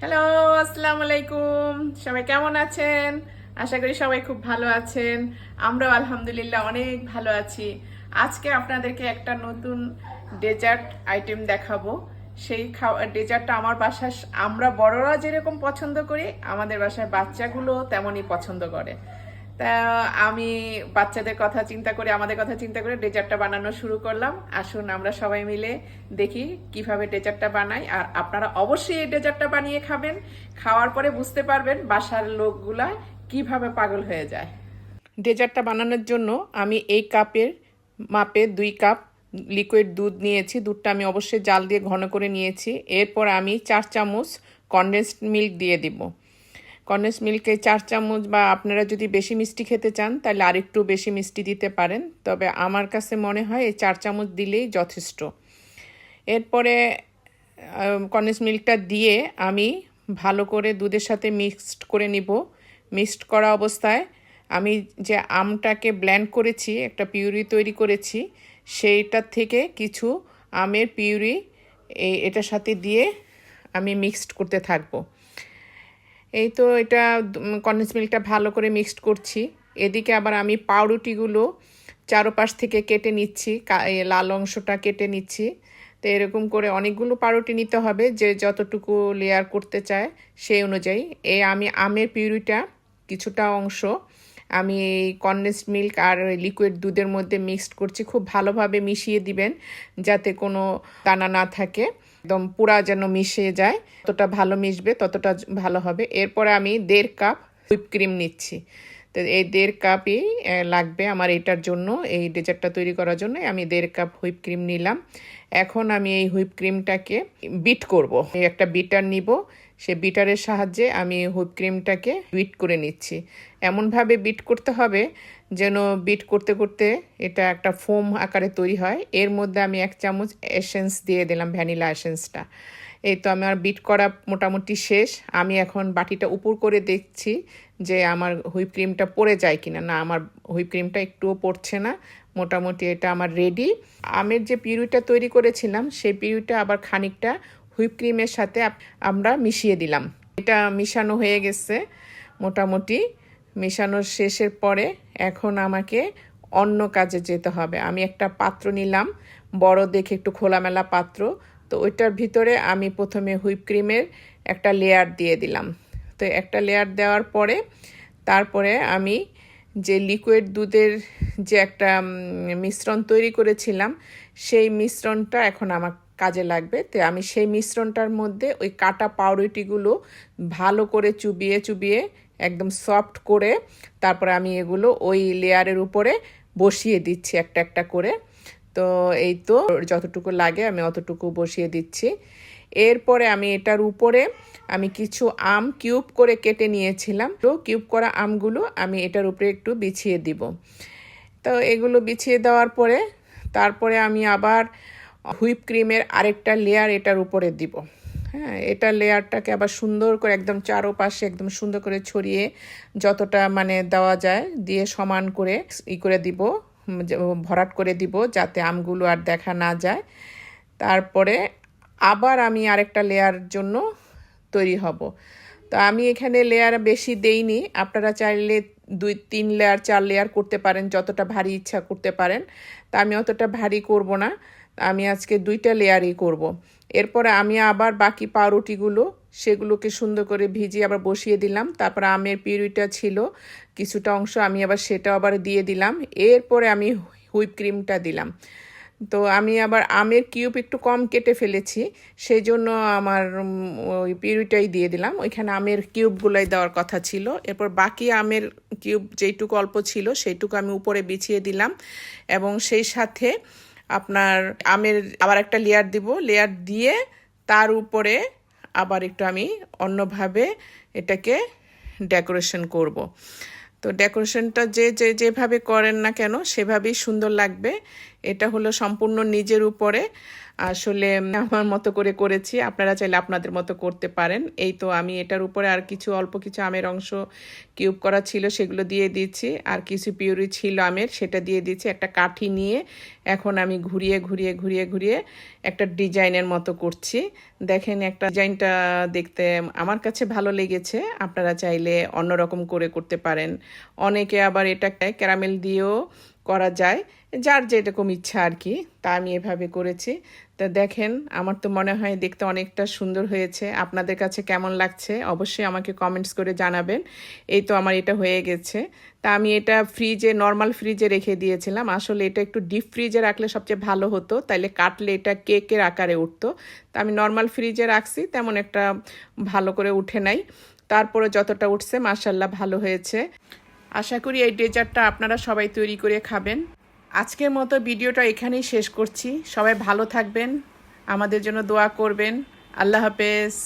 Hello আসসালামু আলাইকুম। সবাই কেমন আছেন? আশা করি সবাই খুব ভালো আছেন। আমরাও আলহামদুলিল্লাহ অনেক ভালো আছি। আজকে আপনাদেরকে একটা নতুন ডেজার্ট আইটেম দেখাবো। সেই খাওয়া ডেজার্টটা আমার বাসায় আমরা বড়রা যেরকম পছন্দ করি, আমাদের বাসায় বাচ্চাগুলো তেমনই পছন্দ করে। তা আমি বাচ্চাদের কথা চিন্তা করে, আমাদের কথা চিন্তা করে ডেজার্টটা বানানো শুরু করলাম। আসুন আমরা সবাই মিলে দেখি কীভাবে ডেজার্টটা বানাই। আর আপনারা অবশ্যই এই ডেজার্টটা বানিয়ে খাবেন। খাওয়ার পরে বুঝতে পারবেন বাসার লোকগুলা কীভাবে পাগল হয়ে যায়। ডেজার্টটা বানানোর জন্য আমি এই কাপের মাপে দুই কাপ লিকুইড দুধ নিয়েছি। দুধটা আমি অবশ্যই জাল দিয়ে ঘন করে নিয়েছি। এরপর আমি চার চামচ কনডেন্সড মিল্ক দিয়ে দিব। কন্ডেন্স মিল্কে চার চামচ বা আপনারা যদি বেশি মিষ্টি খেতে চান, তাহলে আরেকটু বেশি মিষ্টি দিতে পারেন। তবে আমার কাছে মনে হয় এই চার চামচ দিলেই যথেষ্ট। এরপরে কন্ডেন্স মিল্কটা দিয়ে আমি ভালো করে দুধের সাথে মিক্সড করে নিব। মিক্সড করা অবস্থায় আমি যে আমটাকে ব্ল্যান্ড করেছি, একটা পিউরি তৈরি করেছি সেইটার থেকে কিছু আমের পিউরি এটার সাথে দিয়ে আমি মিক্সড করতে থাকব। এই তো এটা কন্ডেন্স মিল্কটা ভালো করে মিক্সড করছি। এদিকে আবার আমি পাউরুটিগুলো চারোপাশ থেকে কেটে নিচ্ছি লাল অংশটা কেটে নিচ্ছি। তো এরকম করে অনেকগুলো পাউরুটি নিতে হবে, যে যতটুকু লেয়ার করতে চায় সেই অনুযায়ী। এই আমি আমের পিউরিটা কিছুটা অংশ আমি এই কনডেন্সড মিল্ক আর লিকুইড দুধের মধ্যে মিক্সড করছি। খুব ভালোভাবে মিশিয়ে দিবেন, যাতে কোনো দানা না থাকে। একদম পুরা যেন মিশে যায় ততটা ভালো মিশবে ততটা ভালো হবে। এরপরে আমি দেড় কাপ হুইপ ক্রিম নিচ্ছি। তো এই দেড় কাপই লাগবে আমার এটার জন্য, এই ডেজার্টটা তৈরি করার জন্য আমি দেড় কাপ হুইপ ক্রিম নিলাম। এখন আমি এই হুইপ ক্রিমটাকে বিট করব। এই একটা বিটার নিব, সে বিটারের সাহায্যে আমি হুইপ ক্রিমটাকে বিট করে নিচ্ছি। এমনভাবে বিট করতে হবে যেন বিট করতে করতে এটা একটা ফোম আকারে তৈরি হয়। এর মধ্যে আমি এক চামচ এসেন্স দিয়ে দিলাম ভ্যানিলা এসেন্সটা এই তো আমার বিট করা মোটামুটি শেষ। আমি এখন বাটিটা উপর করে দেখছি যে আমার হুইপ ক্রিমটা পড়ে যায় কিনা। না, আমার হুইপ ক্রিমটা একটুও পড়ছে না। মোটামুটি এটা আমার রেডি আমের যে পিউরিটা তৈরি করেছিলাম, সেই পিউরিটা আবার খানিকটা হুইপ ক্রিমের সাথে আমরা মিশিয়ে দিলাম। এটা মিশানো হয়ে গেছে মোটামুটি। মেশানোর শেষের পরে এখন আমাকে অন্য কাজে যেতে হবে। আমি একটা পাত্র নিলাম, বড় দেখে একটু খোলামেলা পাত্র। তো ওইটার ভিতরে আমি প্রথমে হুইপ ক্রিমের একটা লেয়ার দিয়ে দিলাম। তো একটা লেয়ার দেওয়ার পরে তারপরে আমি যে লিকুইড দুধের যে একটা মিশ্রণ তৈরি করেছিলাম, সেই মিশ্রণটা এখন আমার কাজে লাগবে। তো আমি সেই মিশ্রণটার মধ্যে ওই কাটা পাউরুটিগুলো ভালো করে চুবিয়ে চুবিয়ে একদম সফট করে তারপরে আমি এগুলো ওই লেয়ারের উপরে বসিয়ে দিচ্ছি একটা একটা করে। তো এই তো যতটুকু লাগে আমি অতটুকু বসিয়ে দিচ্ছি। এরপরে আমি এটার উপরে আমি কিছু আম কিউব করে কেটে নিয়েছিলাম। তো কিউব করা আমগুলো আমি এটার উপরে একটু বিছিয়ে দিব। তো এগুলো বিছিয়ে দেওয়ার পরে, তারপরে আমি আবার হুইপ ক্রিমের আরেকটা লেয়ার এটার উপরে দিব। হ্যাঁ এটা লেয়ারটাকে আবার সুন্দর করে একদম চারোপাশে একদম সুন্দর করে ছড়িয়ে যতটা মানে দেওয়া যায় দিয়ে সমান করে ই করে দিব ভরাট করে দিব যাতে আমগুলো আর দেখা না যায়। তারপরে আবার আমি আরেকটা লেয়ার জন্য তৈরি হব। তো আমি এখানে লেয়ার বেশি দেইনি, আপনারা চাইলে দুই, তিন লেয়ার, চার লেয়ার করতে পারেন, যতটা ভারী ইচ্ছা করতে পারেন। তা আমি অতটা ভারী করব না। আমি আজকে দুইটা লেয়ারই করব। এরপরে আমি আবার বাকি পাউরুটিগুলো সেগুলোকে সুন্দর করে ভিজিয়ে আবার বসিয়ে দিলাম। তারপর আমের পিউরিটা ছিল, কিছুটা অংশ আমি আবার সেটা আবার দিয়ে দিলাম। এরপরে আমি হুইপ ক্রিমটা দিলাম। তো আমি আবার আমের কিউব একটু কম কেটে ফেলেছি সেই জন্য আমার ওই পিউরিটাই দিয়ে দিলাম। ওইখানে আমের কিউবগুলোই দেওয়ার কথা ছিল। এরপর বাকি আমের কিউব যেইটুকু অল্প ছিল, সেইটুকু আমি উপরে বিছিয়ে দিলাম। এবং সেই সাথে আপনার আমের আবার একটা লেয়ার দিব লেয়ার দিয়ে তার উপরে আবার একটু আমি অন্যভাবে এটাকে ডেকোরেশন করব। তো ডেকোরেশনটা যে যে, যেভাবে করেন না কেন, সেভাবেই সুন্দর লাগবে এটা হলো সম্পূর্ণ নিজের উপরে। আসলে আমার মতো করে করেছি, আপনারা চাইলে আপনাদের মতো করতে পারেন। এই তো আমি এটার উপরে আর কিছু, অল্প কিছু আমের অংশ কিউব করা ছিল, সেগুলো দিয়ে দিচ্ছি। আর কিছু পিউরি ছিল আমের, সেটা দিয়ে দিচ্ছি একটা কাঠি নিয়ে। এখন আমি ঘুরিয়ে ঘুরিয়ে ঘুরিয়ে ঘুরিয়ে একটা ডিজাইনের মতো করছি। দেখেন একটা ডিজাইনটা দেখতে আমার কাছে ভালো লেগেছে, আপনারা চাইলে অন্যরকম করে করতে পারেন। অনেকে আবার এটা ক্যারামেল দিয়েও করা যায়, যার যেরকম ইচ্ছা আর কি, তা আমি এভাবে করেছি। তা দেখেন, আমার তো মনে হয় দেখতে অনেকটা সুন্দর হয়েছে। আপনাদের কাছে কেমন লাগছে? অবশ্যই আমাকে কমেন্টস করে জানাবেন। এই তো আমার এটা হয়ে গেছে। তা আমি এটা ফ্রিজে নর্মাল ফ্রিজে রেখে দিয়েছিলাম। আসলে এটা একটু ডিপ ফ্রিজে রাখলে সবচেয়ে ভালো হতো। তাইলে কাটলে এটা কেকের আকারে উঠতো। তা আমি নর্মাল ফ্রিজে রাখছি, তেমন একটা ভালো করে উঠে নাই। তারপরে যতটা উঠছে মার্শাল্লাহ ভালো হয়েছে। আশা করি এই ডেজার্টটা আপনারা সবাই তৈরি করে খাবেন। আজকের মতো ভিডিওটা এখানেই শেষ করছি। সবাই ভালো থাকবেন, আমাদের জন্য দোয়া করবেন। আল্লাহ হাফেজ।